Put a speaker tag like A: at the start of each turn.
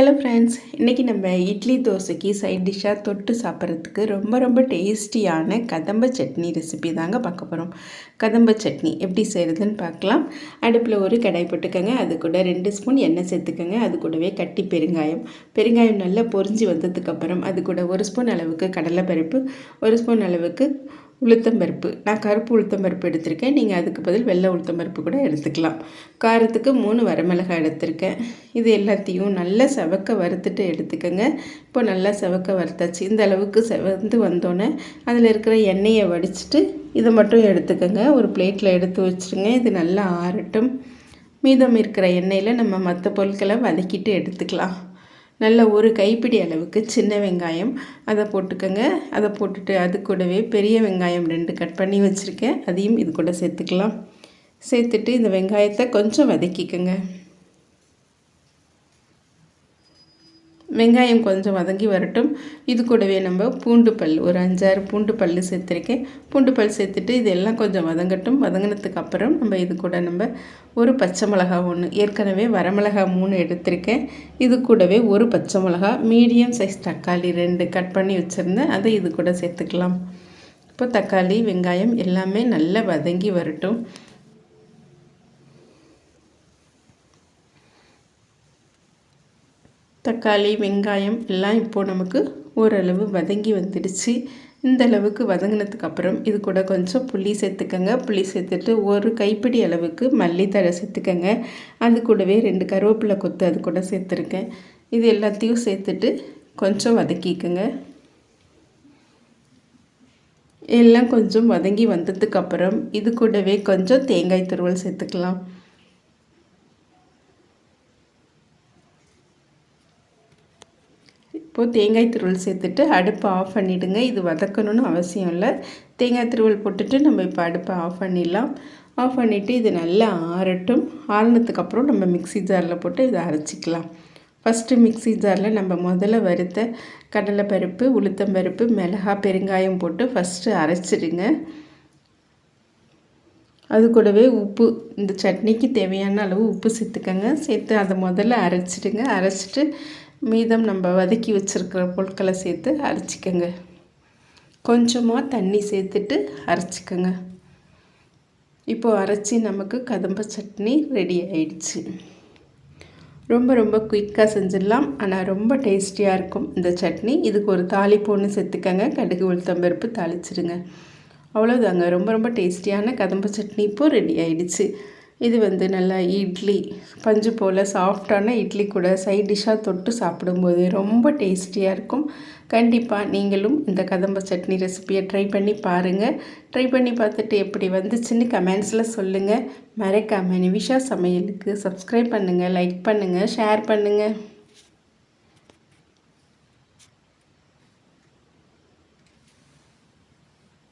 A: Hello friends இன்றைக்கி நம்ம இட்லி தோசைக்கு சைட் டிஷ்ஷாக தொட்டு சாப்பிட்றதுக்கு ரொம்ப ரொம்ப டேஸ்டியான கதம்ப சட்னி ரெசிபி தாங்க பார்க்க போகிறோம் கதம்ப சட்னி எப்படி செய்கிறதுன்னு பார்க்கலாம். அடுப்பில் ஒரு கடாய் போட்டுக்கோங்க. அது கூட ரெண்டு ஸ்பூன் எண்ணெய் சேர்த்துக்கோங்க. அது கூடவே கட்டி பெருங்காயம். பெருங்காயம் நல்லா பொரிஞ்சு வந்ததுக்கப்புறம் அது கூட ஒரு ஸ்பூன் அளவுக்கு கடலைப்பருப்பு ஒரு ஸ்பூன் அளவுக்கு உளுத்தம்பருப்பு நான் கருப்பு உளுத்தம்பருப்பு எடுத்திருக்கேன். நீங்கள் அதுக்கு பதில் வெள்ளை உளுத்தம்பருப்பு கூட எடுத்துக்கலாம். காரத்துக்கு மூணு வரமிளகாய் எடுத்திருக்கேன். இது எல்லாத்தையும் நல்லா செவக்க வறுத்துட்டு எடுத்துக்கோங்க. இப்போ நல்லா செவக்க வறுத்தாச்சு. இந்த அளவுக்கு செவந்து வந்தோடனே அதில் இருக்கிற எண்ணெயை வடிச்சிட்டு இதை மட்டும் எடுத்துக்கோங்க. ஒரு பிளேட்டில் எடுத்து வச்சுருங்க. இது நல்லா ஆறட்டும். மீதம் இருக்கிற எண்ணெயில் நம்ம மற்ற பொருட்களை வதக்கிட்டு எடுத்துக்கலாம். நல்ல ஒரு கைப்பிடி அளவுக்கு சின்ன வெங்காயம். அதை போட்டுக்கோங்க. அதை போட்டுட்டு அது கூடவே பெரிய வெங்காயம் ரெண்டு கட் பண்ணி வச்சுருக்கேன். அதையும் இது கூட சேர்த்துக்கலாம். சேர்த்துட்டு இந்த வெங்காயத்தை கொஞ்சம் வதக்கிக்கோங்க. வெங்காயம் கொஞ்சம் வதங்கி வரட்டும். இது கூடவே நம்ம பூண்டு பல் ஒரு அஞ்சாறு பூண்டு பல் சேர்த்துருக்கேன். பூண்டு பல் சேர்த்துட்டு இதெல்லாம் கொஞ்சம் வதங்கட்டும். வதங்கினதுக்கு அப்புறம் நம்ம இது கூட நம்ம ஒரு பச்சை மிளகா ஒன்று ஏற்கனவே வரமிளகா மூணு எடுத்திருக்கேன். இது கூடவே ஒரு பச்சை மிளகா மீடியம் சைஸ் தக்காளி ரெண்டு கட் பண்ணி வச்சுருந்தேன். அதை இது கூட சேர்த்துக்கலாம். இப்போ தக்காளி வெங்காயம் எல்லாமே நல்லா வதங்கி வரட்டும். தக்காளி வெங்காயம் எல்லாம் இப்போது நமக்கு ஓரளவு வதங்கி வந்துடுச்சு. இந்த அளவுக்கு வதங்கினதுக்கப்புறம் இது கூட கொஞ்சம் புளி சேர்த்துக்கங்க. புளி சேர்த்துட்டு ஒரு கைப்பிடி அளவுக்கு மல்லித்தழை சேர்த்துக்கங்க. அது கூடவே ரெண்டு கருவேப்பிலை கொத்து அது கூட சேர்த்துருக்கேன். இது எல்லாத்தையும் சேர்த்துட்டு கொஞ்சம் வதக்கிக்கோங்க. எல்லாம் கொஞ்சம் வதங்கி வந்ததுக்கப்புறம் இது கூடவே கொஞ்சம் தேங்காய் துருவல் சேர்த்துக்கலாம். இப்போது தேங்காய் துருவல் சேர்த்துட்டு அடுப்பை ஆஃப் பண்ணிவிடுங்க இது வதக்கணும்னு அவசியம் இல்லை. தேங்காய் துருவல் போட்டுட்டு நம்ம இப்போ அடுப்பை ஆஃப் பண்ணிடலாம். ஆஃப் பண்ணிவிட்டு இது நல்லா ஆறட்டும். ஆறினதுக்கப்புறம் நம்ம மிக்சி ஜாரில் போட்டு இதை அரைச்சிக்கலாம். ஃபஸ்ட்டு மிக்சி ஜாரில் நம்ம முதல்ல வறுத்த கடலைப்பருப்பு உளுத்தம்பருப்பு மிளகா பெருங்காயம் போட்டு ஃபஸ்ட்டு அரைச்சிடுங்க. அது கூடவே உப்பு இந்த சட்னிக்கு தேவையான அளவு உப்பு சேர்த்துக்கோங்க. சேர்த்து அதை முதல்ல அரைச்சிடுங்க. அரைச்சிட்டு மீதம் நம்ம வதக்கி வச்சுருக்கிற பொருட்களை சேர்த்து அரைச்சிக்கோங்க. கொஞ்சமாக தண்ணி சேர்த்துட்டு அரைச்சிக்கோங்க. இப்போது அரைச்சி நமக்கு கதம்ப சட்னி ரெடி ஆயிடுச்சு. ரொம்ப ரொம்ப குயிக்காக செஞ்சிடலாம். ஆனால் ரொம்ப டேஸ்டியாக இருக்கும் இந்த சட்னி. இதுக்கு ஒரு தாளிப்பு ஒன்று சேர்த்துக்கங்க. கடுகு உளுத்தம்பருப்பு தாளிச்சிடுங்க. அவ்வளோதாங்க ரொம்ப ரொம்ப டேஸ்டியான கதம்ப சட்னி இப்போது ரெடி ஆயிடுச்சு. இது வந்து நல்லா இட்லி பஞ்சு போல் சாஃப்டான இட்லி கூட சைட் டிஷ்ஷாக தொட்டு சாப்பிடும்போது ரொம்ப டேஸ்டியாக இருக்கும். கண்டிப்பாக நீங்களும் இந்த கதம்ப சட்னி ரெசிப்பியை ட்ரை பண்ணி பாருங்கள் ட்ரை பண்ணி பார்த்துட்டு எப்படி வந்துச்சுன்னு கமெண்ட்ஸில் சொல்லுங்கள் மறக்காமல் நிவிஷா சமையலுக்கு சப்ஸ்கிரைப் பண்ணுங்கள் லைக் பண்ணுங்கள் ஷேர் பண்ணுங்கள்